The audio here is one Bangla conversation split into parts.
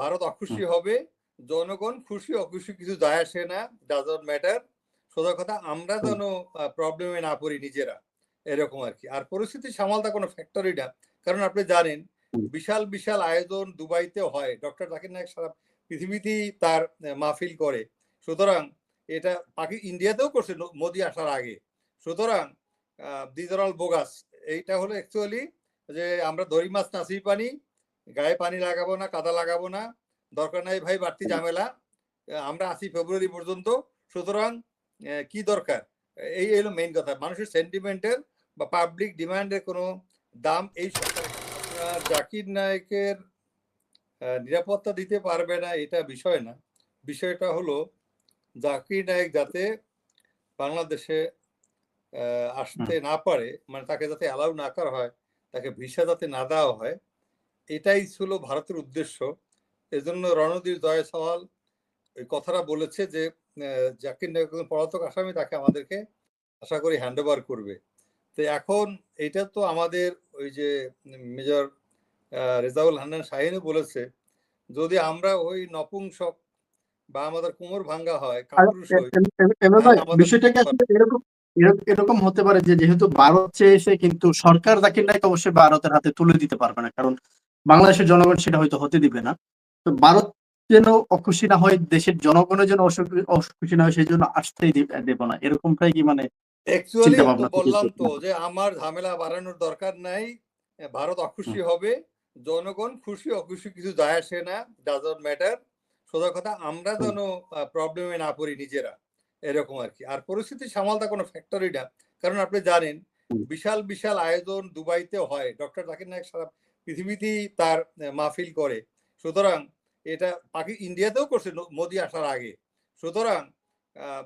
ভারত অখুশি হবে জনগণ খুশি অখুশি কিছু যায় আসে না ডাজন্ট ম্যাটার সোজা কথা আমরা যেন প্রবলেমে না পড়ি নিজেরা এরকম আর কি। আর পরিস্থিতি সামালতা কোনো ফ্যাক্টরি না। কারণ আপনি জানেন বিশাল বিশাল আয়োজন দুবাইতে হয়। ডক্টর জাকির নায়ক সারা পৃথিবীতেই তার মাহফিল করে। সুতরাং এটা পাকি ইন্ডিয়াতেও করছে মোদি আসার আগে। সুতরাং দিজ আর অল বোগাস এইটা হলো অ্যাকচুয়ালি যে আমরা দড়ি মাছ নাচি পানি গায়ে পানি লাগাবো না কাদা লাগাবো না দরকার নাই ভাই বাড়তি ঝামেলা। আমরা আছি ফেব্রুয়ারি পর্যন্ত। সুতরাং কি দরকার? এই হলো মেইন কথা। মানুষের সেন্টিমেন্টের বা পাবলিক ডিমান্ডের কোনো দাম এই সরকার জাকির নায়কের নিরাপত্তা দিতে পারবে না এটা বিষয় না। বিষয়টা হলো জাকির নায়ক যাতে বাংলাদেশে আহ, আসতে না পারে মানে তাকে যাতে অ্যালাউ না করা হয় তাকে ভিসা যাতে না দেওয়া হয় এটাই ছিল ভারতের উদ্দেশ্য এজন্য রণদীপ জয়সওয়াল ওই কথাটা বলেছে যে জাকির নায়ক পলাতক আসামি তাকে আমাদেরকে আশা করি হ্যান্ড ওভার করবে তো এখন এটা তো আমাদের ওই যে মেজর রেজাউল হান্নান শাহিনও বলেছে যদি আমরা ওই নপুংসক বা আমাদের কোমর ভাঙ্গা হয় এরকম হতে পারে যে যেহেতু ভারত চেয়েছে কিন্তু সরকার জাকির নায়ক অবশ্যই ভারতের হাতে তুলে দিতে পারবে না কারণ বাংলাদেশের জনগণ সেটা হয়তো হতে দিবে না। তো ভারত যেন অখুশি না হয় দেশের জনগণের যেন অসুখ- অখুশি না হয় সেই জন্য আসতেই দেব না। এরকমটাই কি মানে বললাম তো যে আমার ঝামেলা বাড়ানোর দরকার নাই। ভারত অখুশি হবে জনগণ খুশি অখুশি কিছু যায় আসে না ডাজন্ট ম্যাটার সোজা কথা আমরা। যেন প্রবলেমে না পড়ি নিজেরা এরকম আর কি। আর পরিস্থিতি সামালটা কোনো ফ্যাক্টরি না। কারণ আপনি জানেন বিশাল বিশাল আয়োজন দুবাইতে হয়। ডক্টর জাকির নায়ক সারা পৃথিবীতেই তার মাহফিল করে। সুতরাং এটা পাকি, ইন্ডিয়াতেও করছে মোদি আসার আগে। সুতরাং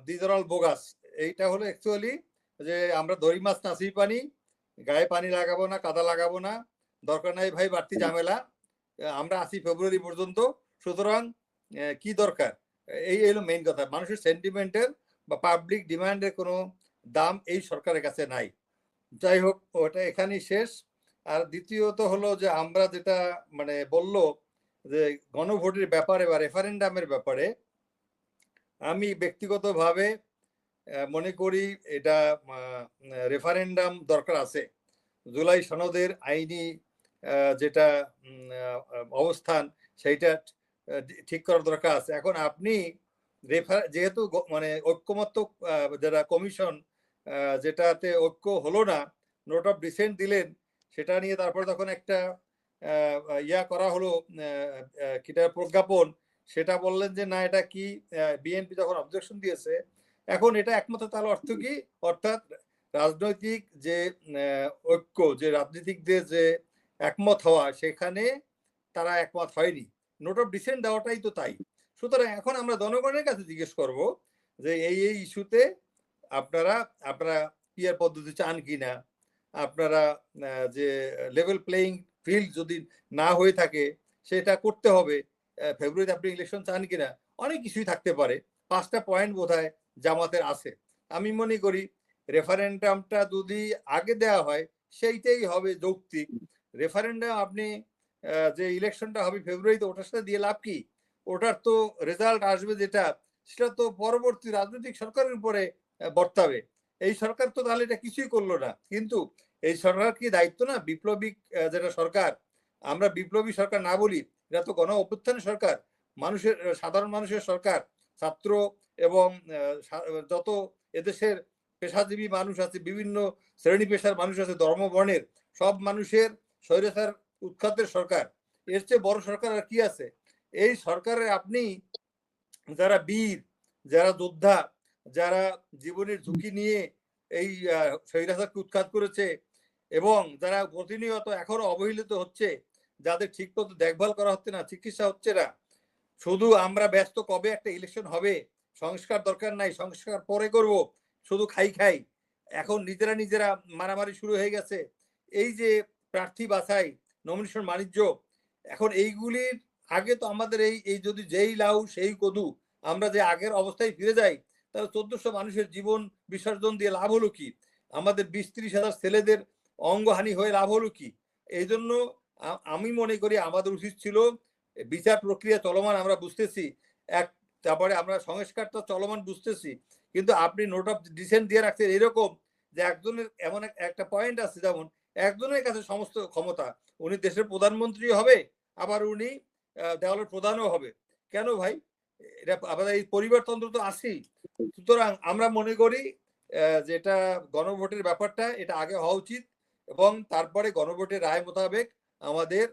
দিজ আর অল বোগাস, এইটা হলো অ্যাকচুয়ালি যে আমরা দড়ি মাছ নাচি পানি, গায়ে পানি লাগাবো না, কাদা লাগাবো না, দরকার নাই ভাই বাড়তি ঝামেলা আমরা আছি ফেব্রুয়ারি পর্যন্ত। সুতরাং কি দরকার? এই হলো মেইন কথা। মানুষের সেন্টিমেন্টের বা পাবলিক ডিমান্ডের কোনো দাম এই সরকারের কাছে নাই। যাই হোক, ওটা এখানেই শেষ। আর দ্বিতীয়ত হলো যে আমরা যেটা মানে বলল যে গণভোটের ব্যাপারে বা রেফারেন্ডামের ব্যাপারে, আমি ব্যক্তিগতভাবে মনে করি এটা রেফারেন্ডাম দরকার আছে। জুলাই সনদের আইনি যেটা অবস্থান সেইটা ঠিক করার দরকার আছে। এখন আপনি রেফার যেহেতু মানে ঐক্যমত্য যারা কমিশন যেটাতে ঐক্য হলো না নোট অফ ডিসেন্ট দিলেন সেটা নিয়ে তারপর তখন একটা ইয়া করা হলো কিটা প্রজ্ঞাপন। সেটা বললেন যে, না, এটা কি বিএনপি যখন অবজেকশন দিয়েছে, এখন এটা একমাত্র তার অর্থ কি? অর্থাৎ রাজনৈতিক যে ঐক্য, যে রাজনীতিকদের যে একমত হওয়া, সেখানে তারা একমত হয়নি। নোট অফ ডিসেন্ট দেওয়াটাই তো তাই। সুতরাং এখন আমরা জনগণের কাছে জিজ্ঞেস করব যে, এই এই ইস্যুতে আপনারা আপনারা পিয়ার পদ্ধতি চান কিনা? আপনারা যে লেভেল প্লেইং ফিল্ড যদি না হয়ে থাকে, সেটা করতে হবে। ফেব্রুয়ারিতে আপনি ইলেকশন চান কিনা, অনেক কিছুই থাকতে পারে। পাঁচটা পয়েন্ট বোধহয় জামাতের আছে। আমি মনে করি রেফারেন্ডামটা যদি আগে দেওয়া হয়, সেইটাই হবে যৌক্তিক। রেফারেন্ডাম আপনি যে ইলেকশনটা হবে ফেব্রুয়ারিতে ওটার সাথে দিয়ে লাভ কি? ওটার তো রেজাল্ট আসবে যেটা, সেটা তো পরবর্তী রাজনৈতিক সরকারের উপরে বর্তাবে। এই সরকার তো তাহলে এটা কিছুই করল না। কিন্তু এই সরকার কি দায়িত্ব না? বিপ্লবী যেটা সরকার, আমরা বিপ্লবী সরকার না বলি, এটা তো গণ অভ্যুত্থানের সরকার, মানুষের, সাধারণ মানুষের সরকার, ছাত্র এবং যত এদেশের পেশাজীবী মানুষ আছে, বিভিন্ন শ্রেণি পেশার মানুষ আছে ধর্ম বর্ণের সব মানুষের স্বৈরাচার উৎখাতের সরকার। এর চেয়ে বড় সরকার আর কি আছে? এই সরকারে আপনি যারা বীর, যারা যোদ্ধা যারা জীবনের ঝুঁকি নিয়ে এই স্বৈরাচারকে উৎখাত করেছে এবং যারা প্রতিনিয়ত এখনও অবহেলিত হচ্ছে, যাদের ঠিকমতো দেখভাল করা হচ্ছে না, চিকিৎসা হচ্ছে না, শুধু আমরা ব্যস্ত কবে একটা ইলেকশন হবে, সংস্কার দরকার নাই, সংস্কার পরে করব, শুধু খাই খাই, এখন নিজেরা নিজেরা মারামারি শুরু হয়ে গেছে, এই যে প্রার্থী বাছাই নমিনেশন বাণিজ্য এখন এইগুলির আগে তো আমাদের এই এই যদি যেই লাউ, সেই কদু, আমরা যে আগের অবস্থায় ফিরে যাই তাহলে চোদ্দশো মানুষের জীবন বিসর্জন দিয়ে লাভ হলো কি? আমাদের বিশ ত্রিশ হাজার ছেলেদের অঙ্গহানি হয়ে লাভ হলো কি? এই জন্য আমি মনে করি আমাদের উচিত ছিল বিচার প্রক্রিয়া চলমান, আমরা বুঝতেছি। এক, তারপরে আমরা সংস্কারটা চলমান বুঝতেছি। কিন্তু আপনি নোট অফ ডিসেন্ট দিয়ে রাখছেন এরকম যে একজনের এমন এক- একটা পয়েন্ট আছে যেমন, একজনের কাছে সমস্ত ক্ষমতা, উনি দেশের প্রধানমন্ত্রী হবে, আবার উনি দেওয়ালের প্রধানও হবে। কেন ভাই? এটা আমাদের এই পরিবারতন্ত্র তো আছেই। সুতরাং আমরা মনে করি আহ, যে গণভোটের ব্যাপারটা এটা আগে হওয়া উচিত এবং তারপরে গণভোটের রায় মোতাবেক আমাদের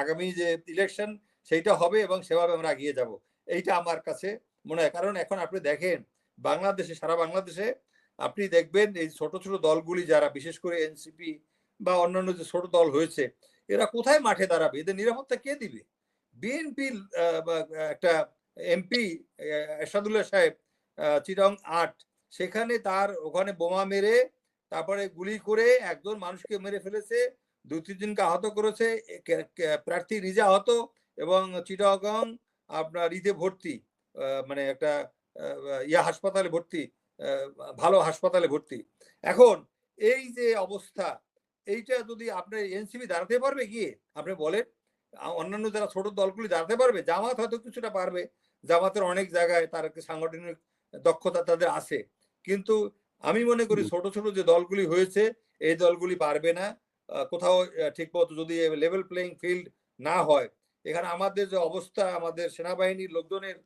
আগামী যে ইলেকশন সেইটা হবে এবং সেভাবে আমরা এগিয়ে যাব। এইটা আমার কাছে মনে হয়। কারণ এখন আপনি দেখেন বাংলাদেশে সারা বাংলাদেশে আপনি দেখবেন এই ছোট ছোট দলগুলি যারা বিশেষ করে এনসিপি বা অন্যান্য যে ছোট দল হয়েছে এরা কোথায় মাঠে দাঁড়াবে? এদের নিরাপত্তা কে দিবে? বিএনপি একটা এমপি এরশাদুল্লাহ সাহেব চিরং আট, সেখানে তার ওখানে বোমা মেরে, তারপরে গুলি করে একজন মানুষকে মেরে ফেলেছে দু তিনজনকে আহত করেছে প্রার্থী রিজা আহত এবং চিটাগং আপনার ইতে ভর্তি মানে একটা ইয়া হাসপাতালে ভর্তি ভালো হাসপাতালে ভর্তি। এখন এই যে অবস্থা, এইটা যদি আপনার এনসিপি দাঁড়াতে পারবে গিয়ে আপনি বলেন। অন্যান্য যারা ছোট দলগুলি দাঁড়াতে পারবে জামাত হয়তো কিছুটা পারবে। জামাতের অনেক জায়গায় তার সাংগঠনিক দক্ষতা তাদের আছে। কিন্তু আমি মনে করি। ছোট ছোট যে দলগুলি হয়েছে এই দলগুলি পারবে না। কোথাও ঠিক মতো যদি লেভেল প্লেইং ফিল্ড না হয় এখানে আমাদের যে অবস্থা আমাদের সেনাবাহিনীর লোকজনের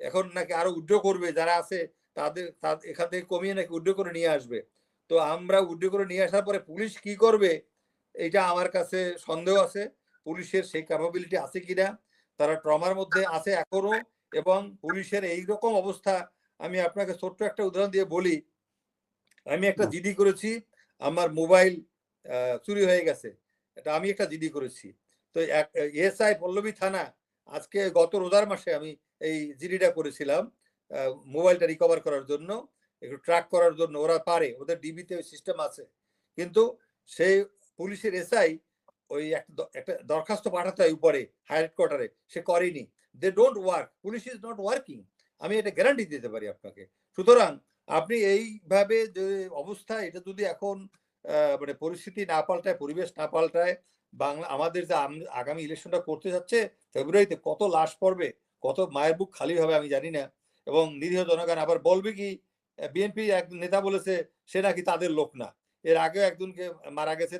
এখন নাকি আরও উড্র করবে যারা আছে তাদের এখান থেকে কমিয়ে নাকি উড্র করে নিয়ে আসবে। তো আমরা উড্র করে নিয়ে আসার পরে পুলিশ কি করবে এটা আমার কাছে সন্দেহ আছে। পুলিশের সেই ক্যাপাবিলিটি আছে কিনা তারা ট্রমার মধ্যে আছে এখনও এবং পুলিশের এই রকম অবস্থা আমি আপনাকে ছোট্ট একটা উদাহরণ দিয়ে বলি। আমি একটা জিডি করেছি আমার মোবাইল চুরি হয়ে গেছে। এটা আমি একটা জিডি করেছি। তো এসআই পল্লবী থানা আজকে গত রোজার মাসে আমি এই জিডিটা করেছিলাম মোবাইলটা রিকভার করার জন্য একটু ট্র্যাক করার জন্য ওরা পারে ওদের ডিবিতে সিস্টেম আছে। কিন্তু সেই পুলিশের এসআই ওই একটা দরখাস্ত পাঠাতে হয় উপরে হায়ার কোয়ার্টারে সে করেনি। They don't work police is not working আমি এটা গ্যারান্টি দিতে পারি আপনাকে। সুতরাং আপনি এইভাবে যে অবস্থা, এটা যদি এখন মানে পরিস্থিতি না পাল্টায়, পরিবেশ না পাল্টায়, বাংলা, আমাদের যে আগামী ইলেকশনটা করতে যাচ্ছে ফেব্রুয়ারিতে কত লাশ পড়বে, কত মায়ের বুক খালি হবে আমি জানি না। এবং নিরীহ জনগণ আবার বলবে কি বিএনপি এক নেতা বলেছে, সে নাকি তাদের লোক না। এর আগে একজনকে মারা গেছে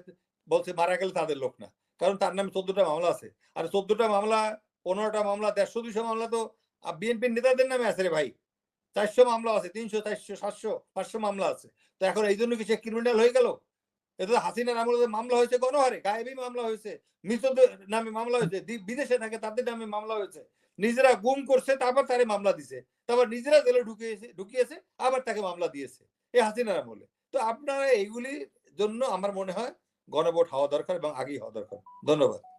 বলছে, মারা গেলে তাদের লোক না। কারণ তার নামে চোদ্দটা মামলা আছে। আর চোদ্দটা মামলা, পনেরোটা মামলা, দেড়শো দুশো মামলা তো বিএনপির নেতাদের নামে আছে রে ভাই। চারশো মামলা আছে, তিনশো, চারশো, সাতশো, পাঁচশো মামলা আছে। তো এখন এই জন্য কি সে ক্রিমিনাল হয়ে গেল? এটা হাসিনার আমলে মামলা হয়েছে গণহারে, গায়েবী মামলা হয়েছে, মৃতদের নামে মামলা হয়েছে বিদেশে থাকে তাদের নামে মামলা হয়েছে। নিজেরা গুম করছে, তারপর তারে মামলা দিছে। তারপর নিজেরা জেলে ঢুকিয়েছে ঢুকিয়েছে, আবার তাকে মামলা দিয়েছে এই হাসিনার আমলে। তো আপনারা এইগুলির জন্য আমার মনে হয় গণভোট হওয়া দরকার এবং আগেই হওয়া দরকার। ধন্যবাদ।